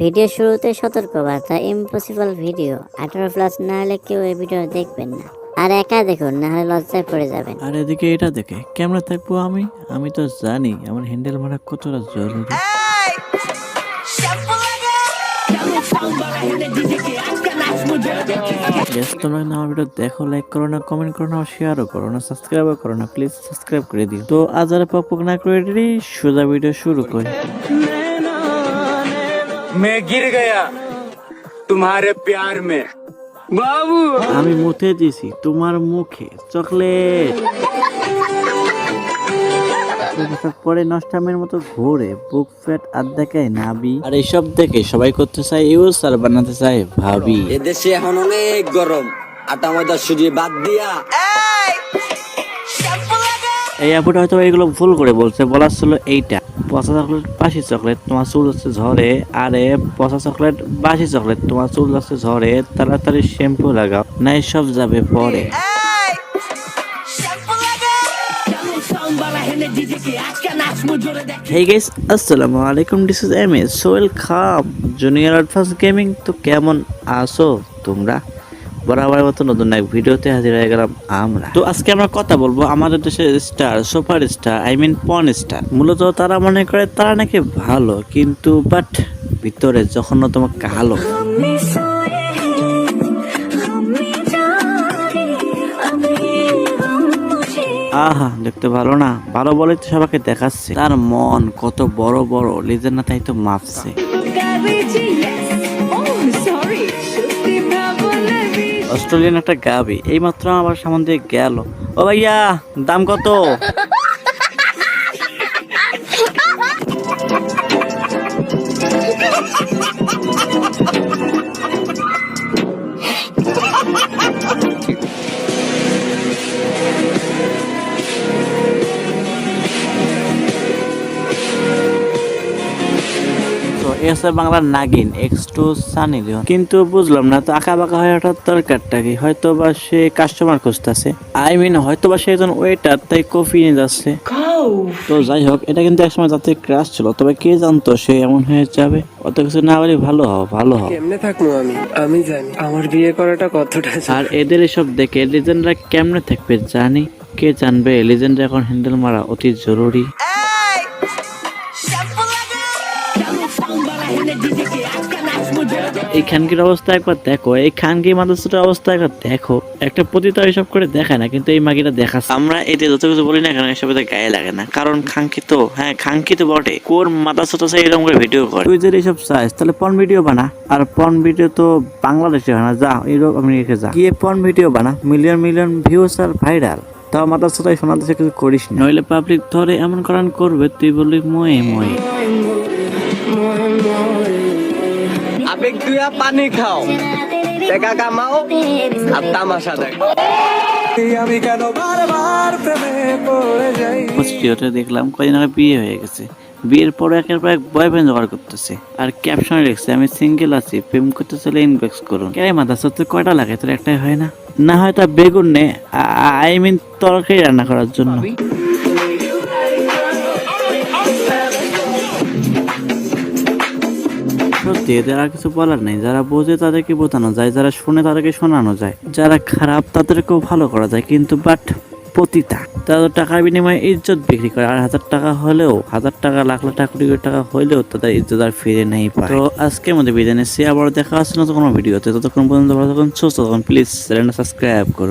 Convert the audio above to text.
Video শুরুতে সতর্কবার্তা impossible video আঠারো প্লাস না হলে কেউ এই ভিডিও দেখবেন না। আর একা দেখুন না হলে লজ্জায় পড়ে যাবেন। আর এদিকে এটা দেখে কেমনে থাকব আমি? আমি তো জানি আমার হ্যান্ডেল মারা কতটা জরুরি। তোমরা না আমার ভিডিও দেখো লাইক করো না কমেন্ট করো না শেয়ারও করো না সাবস্ক্রাইবও করো না প্লিজ সাবস্ক্রাইব করে দিও। তো আজ আর পক না করে সোজা ভিডিও শুরু করি। मैं गिर गया तुम्हारे प्यार में बाबू আমি মুতে দিছি তোমার মুখে চকলেট পরে নষ্টামের মতো ঘুরে বুক ফ্যাট আর দেখায় নাবি আর এইসব দেখে সবাই করতে চায় ইউজ আর বানাতে চায় ভাবি এদেশে এখন অনেক গরম আটা ময়দা সুজি বাদ দিয়া এই আপুটা হয়তো এগুলো ভুল করে বলছে বলার ছিল এইটা। পচা চকলেট বাসি চকলেট তোমার চুল যাচ্ছে ঝরে আরে পচা চকলেট বাসি চকলেট তোমার চুল যাচ্ছে ঝরে তাড়াতাড়ি শ্যাম্পু লাগাও না সব যাবে পরে। Hey guys, আসসালামু আলাইকুম this is M S Sohel Kham junior advance gaming তো কেমন আছো তোমরা? বরাবরের মতো নতুন এক ভিডিওতে হাজির হয়ে গেলাম আমরা। তো আজকে আমরা কথা বলব আমাদের দেশের star super star I mean porn star মূলত তারা মনে করে তারা নাকি ভালো কিন্তু বাট ভিতরে যখন তোমার কালো আহা দেখতে ভালো না। ভালো বলে তো সবাইকে দেখাচ্ছে। তার মন কত বড় বড় লিজের না তাই তো মাপছে। অস্ট্রেলিয়ান একটা গাবি। এই মাত্র আমার সামনে দিয়ে গেল। ও ভাইয়া দাম কত? এ হচ্ছে বাংলার নাগিন এক্স টু সানি লিওন কিন্তু বুঝলাম না তো আঁকা বাঁকা হয়ে ওঠার দরকারটা কি? হয়তো বা সে কাস্টমার খুঁজতেছে। আই মিন হয়তো বা সে একজন ওয়েটার তাই কফি নিয়ে যাচ্ছে। তো যাই হোক এটা কিন্তু একসময় যাতে ক্রাশ ছিল তবে কে জানতো সে এমন হয়ে যাবে? অত কিছু না বলে ভালো হও ভালো হও। কেমনে থাকব আমি? আমি জানি আমার বিয়ে করাটা কতটা আর এদের এসব দেখে লিজেন্ডরা কেমনে থাকবে জানি? কে জানবে লিজেন্ডরা এখন হ্যান্ডেল মারা অতি জরুরি। এই খানকির অবস্থা একবার দেখো এই খানকি মাদ্রাসাটার অবস্থা একবার দেখো। একটা পতিতা এসব করে দেখায় না কিন্তু এই মাগিটা দেখাচ্ছে। আমরা এতে যত কিছু বলি না কেন এসব গায়ে লাগে না। কারণ খানকি তো হ্যাঁ খানকি তো বটে। কোর মাদ্রাসাটা চাই এরকম করে ভিডিও করে? তুই যদি এইসব চাস তাহলে পন ভিডিও বানা। আর পন ভিডিও তো বাংলাদেশে হয় না যা ইউরোপ আমেরিকা যা। গিয়ে পন ভিডিও বানা মিলিয়ন মিলিয়ন ভিউস আর ভাইরাল তাও মাদ্রাসাটাই শোনা দেশে কিছু করিস না। নইলে পাবলিক ধরে এমন করান করবে তুই বলবি ময়ে ময়ে। আবেগ দুয়া পানি খাও। টাকা কামাও আর তামাশা দেখো। আমি কেন বারবার প্রেমে পড়ে যাই? হোস্টিওতে দেখলাম কদিন আগে বিয়ে হয়ে গেছে। বিয়ের পর একের পর এক বয়ফ্রেন্ড জোগাড় করতেছে। আর ক্যাপশনে লিখছে আমি সিঙ্গেল আছি প্রেম করতে চলে ইনবক্স করুন। কে মাথা সত্যি কয়টা লাগে তোর একটাই হয় না? না হয় তা বেগুন নে আই মিন তরকারি রান্না করার জন্য। সত্যি এদের আর কিছু বলার নেই। যারা বোঝে তাদেরকে বোঝানো যায়, যারা শুনে তাদেরকে শোনানো যায়। যারা খারাপ তাদেরকেও ভালো করা যায়, কিন্তু বাট পতিতা। তাদের টাকার বিনিময়ে ইজ্জত বিক্রি করে। আর হাজার টাকা হলেও, হাজার টাকা, লাখ লাখ টাকা, কোটি টাকা হলেও তাদের ইজ্জত আর ফিরে নেই তো আজকের মধ্যে বিদায় নিচ্ছি। আবার দেখা হচ্ছে না তো কোনো ভিডিওতে। ততক্ষণ পর্যন্ত ভালো থাকুন, সুস্থ থাকুন। প্লিজ চ্যানেলটা সাবস্ক্রাইব করুন।